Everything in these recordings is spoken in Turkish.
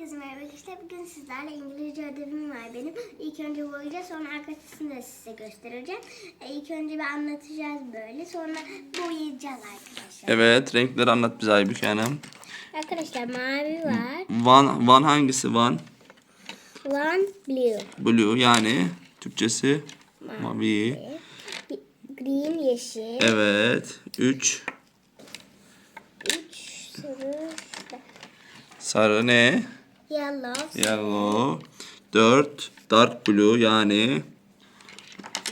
Herkese merhaba arkadaşlar. Bugün sizlerle İngilizce ödevim var benim. İlk önce boyayacağız sonra arkasını da size göstereceğim. E, İlk önce bir anlatacağız böyle. Sonra boyayacağız arkadaşlar. Evet renkleri anlat bize Aybüke Hanım. Arkadaşlar mavi var. Van, van hangisi van? One blue. Blue yani Türkçesi mavi. Green yeşil. Evet. 3 Üç sarı. sarı ne? Yellow. Yellow. 4 dark blue yani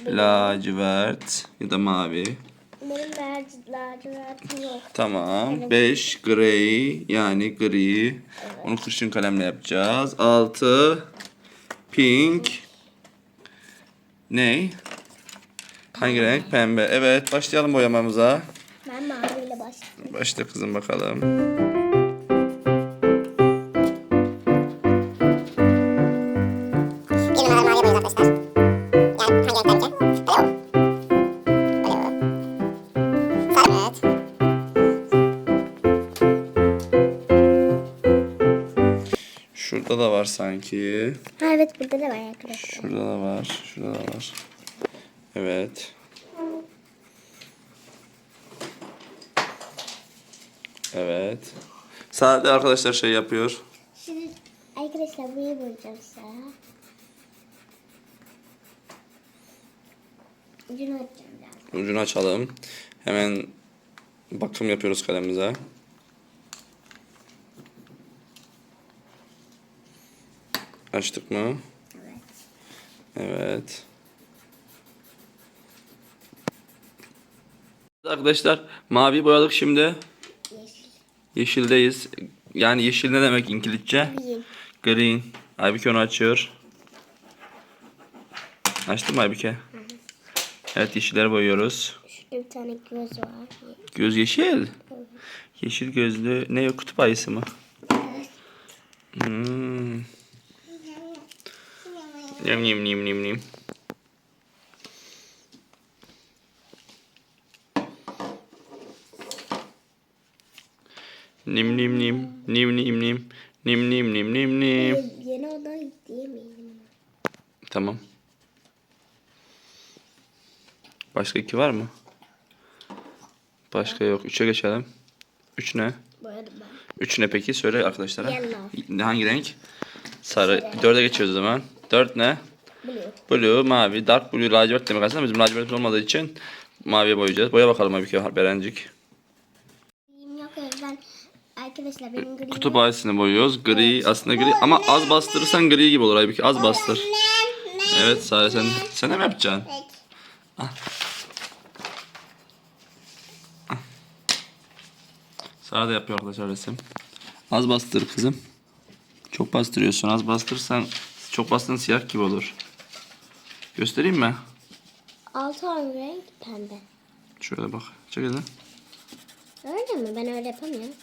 lacivert ya da mavi. Benim lac- lacivertim yok. Tamam. 5 gray yani gri. Onu kurşun kalemle yapacağız. 6 pink. Ne? Hangi renk? Pembe. Evet başlayalım boyamamıza. Ben maviyle başladım. Başla kızım bakalım. Şurada da var sanki. Ha, evet burada da var arkadaşlar. Şurada da var. Şurada da var. Evet. Evet. Sade arkadaşlar şey yapıyor. Şimdi arkadaşlar burayı boyayacağım size. Ucunu açacağım. Ucunu açalım. Hemen bakım yapıyoruz kalemimize. Açtık mı? Evet. Evet. Arkadaşlar mavi boyadık şimdi. Yeşil. Yeşildeyiz. Yani yeşil ne demek İngilizce? Green. Green. Aybüke onu açıyor. Açtın mı Aybüke? Evet yeşilleri boyuyoruz. Şurada bir tane göz var. Göz yeşil. Yeşil gözlü ne o kutup ayısı mı? Hmm. Nim nim nim nim nim. Nim nim nim nim nim nim nim nim nim nim nim. Yeni odaya diyemeyelim. Tamam. Başka iki var mı? Başka yok. Üçe geçelim. Üç ne? Üç ne peki? Söyle arkadaşlara. Yellow. Ne- Hangi renk? Sarı. Dörde geçiyoruz o zaman. Dört ne? Blue. Blue, mavi, dark blue, lacivert demek aslında. Bizim lacivertimiz olmadığı için maviye boyayacağız. Boya bakalım abi ki Berencik. Yok arkadaşlar benim green Kutup ayısını boyuyoruz. Gri aslında gri ama az bastırırsan gri gibi olur Aybüke. Az bastır. Evet Sare sen, sen de mi yapacaksın? Sara da yapıyor arkadaşlar resim. Az bastır kızım. Çok bastırıyorsun. Az bastırırsan çok bastığın siyah gibi olur. Göstereyim mi? Altı on renk pembe. Şöyle bak. Çek elini. Öyle mi? Ben öyle yapamıyorum.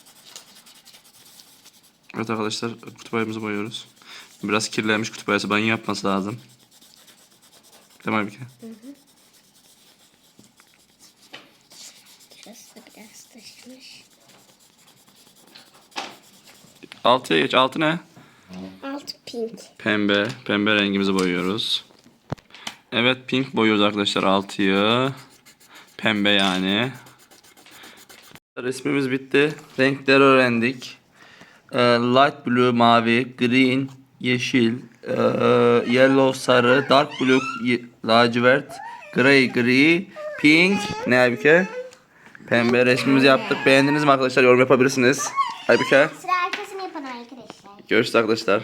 Evet arkadaşlar kutup ayımızı boyuyoruz. Biraz kirlenmiş kutup ayısı banyo yapması lazım. Değil mi Aybüke? Şurası da biraz taşmış. Altıya geç. Altı ne? Pink. Pembe. Pembe rengimizi boyuyoruz. Evet pink boyuyoruz arkadaşlar altıyı. Pembe yani. Resmimiz bitti. Renkleri öğrendik. Ee, light blue mavi, green, yeşil, ee, yellow sarı, dark blue lacivert, gray gri, pink ne Aybüke? Pembe resmimizi yaptık. Beğendiniz mi arkadaşlar? Yorum yapabilirsiniz. Aybüke. Sıra arkasını yapan arkadaşlar. Görüşürüz arkadaşlar.